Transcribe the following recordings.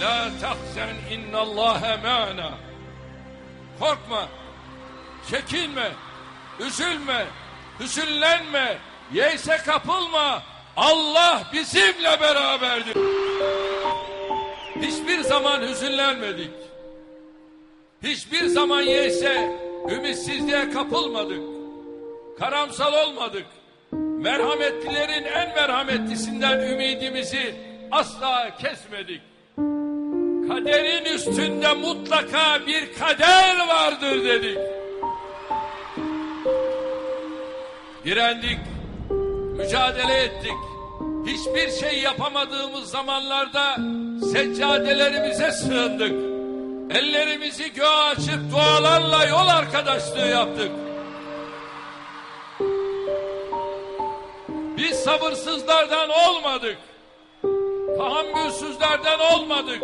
La tahzen innallâhe mâna. Korkma, çekinme, üzülme, hüzünlenme, yeyse kapılma. Allah bizimle beraberdir. Hiçbir zaman hüzünlenmedik. Hiçbir zaman yeyse ümitsizliğe kapılmadık. Karamsal olmadık. Merhametlilerin en merhametlisinden ümidimizi asla kesmedik. Kaderin üstünde mutlaka bir kader vardır dedik. Direndik, mücadele ettik. Hiçbir şey yapamadığımız zamanlarda seccadelerimize sığındık. Ellerimizi göğe açıp dualarla yol arkadaşlığı yaptık. Biz sabırsızlardan olmadık. Tahammülsüzlerden olmadık.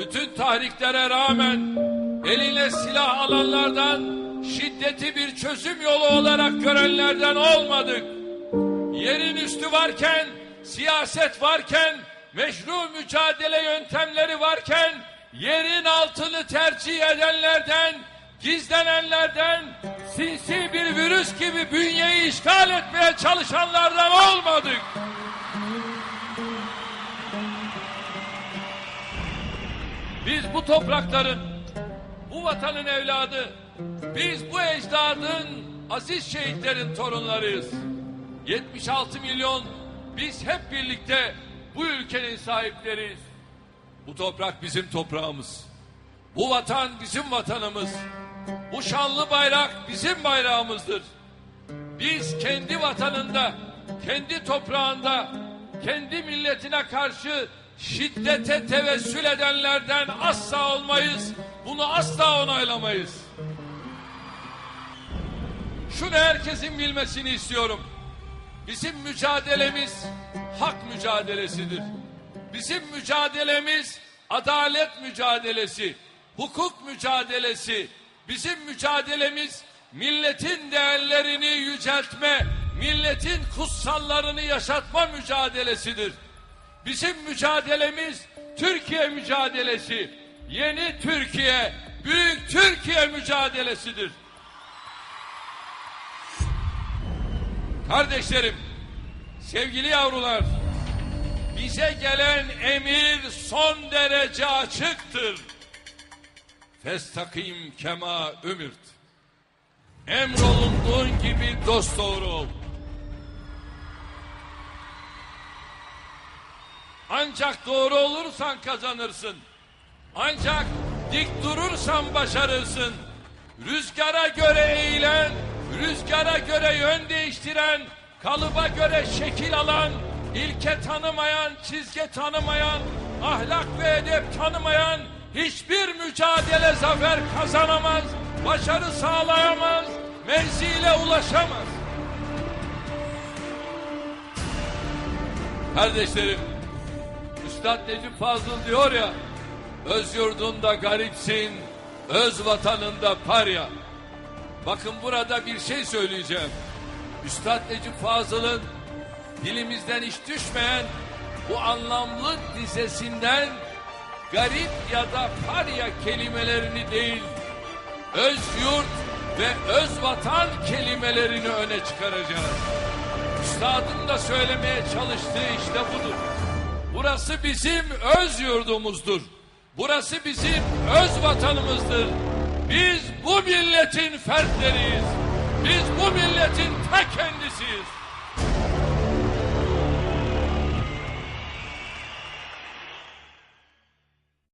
Bütün tahriklere rağmen eline silah alanlardan şiddeti bir çözüm yolu olarak görenlerden olmadık. Yerin üstü varken, siyaset varken, meşru mücadele yöntemleri varken, yerin altını tercih edenlerden, gizlenenlerden, sinsi bir virüs gibi bünyeyi işgal etmeye çalışanlardan olmadık. Biz bu toprakların, bu vatanın evladı, biz bu ecdadın, aziz şehitlerin torunlarıyız. 76 milyon biz hep birlikte bu ülkenin sahipleriyiz. Bu toprak bizim toprağımız. Bu vatan bizim vatanımız. Bu şanlı bayrak bizim bayrağımızdır. Biz kendi vatanında, kendi toprağında, kendi milletine karşı şiddete tevessül edenlerden asla olmayız. Bunu asla onaylamayız. Şunu herkesin bilmesini istiyorum. Bizim mücadelemiz hak mücadelesidir. Bizim mücadelemiz adalet mücadelesi, hukuk mücadelesi. Bizim mücadelemiz milletin değerlerini yüceltme, milletin kutsallarını yaşatma mücadelesidir. Bizim mücadelemiz Türkiye mücadelesi, yeni Türkiye, büyük Türkiye mücadelesidir. Kardeşlerim, sevgili yavrular, bize gelen emir son derece açıktır. Festakim kema ümirt. Emrolunduğun gibi dost doğru ol. Ancak doğru olursan kazanırsın. Ancak dik durursan başarırsın. Rüzgara göre eğilen, rüzgara göre yön değiştiren, kalıba göre şekil alan, ilke tanımayan, çizge tanımayan, ahlak ve edep tanımayan hiçbir mücadele zafer kazanamaz, başarı sağlayamaz, mevziyle ulaşamaz. Kardeşlerim, Üstad Necip Fazıl diyor ya, öz yurdunda garipsin, öz vatanında parya. Bakın burada bir şey söyleyeceğim. Üstad Necip Fazıl'ın dilimizden hiç düşmeyen bu anlamlı dizesinden garip ya da parya kelimelerini değil, öz yurt ve öz vatan kelimelerini öne çıkaracağız. Üstadın da söylemeye çalıştığı işte budur. Burası bizim öz yurdumuzdur. Burası bizim öz vatanımızdır. Biz bu milletin fertleriyiz. Biz bu milletin ta kendisiyiz.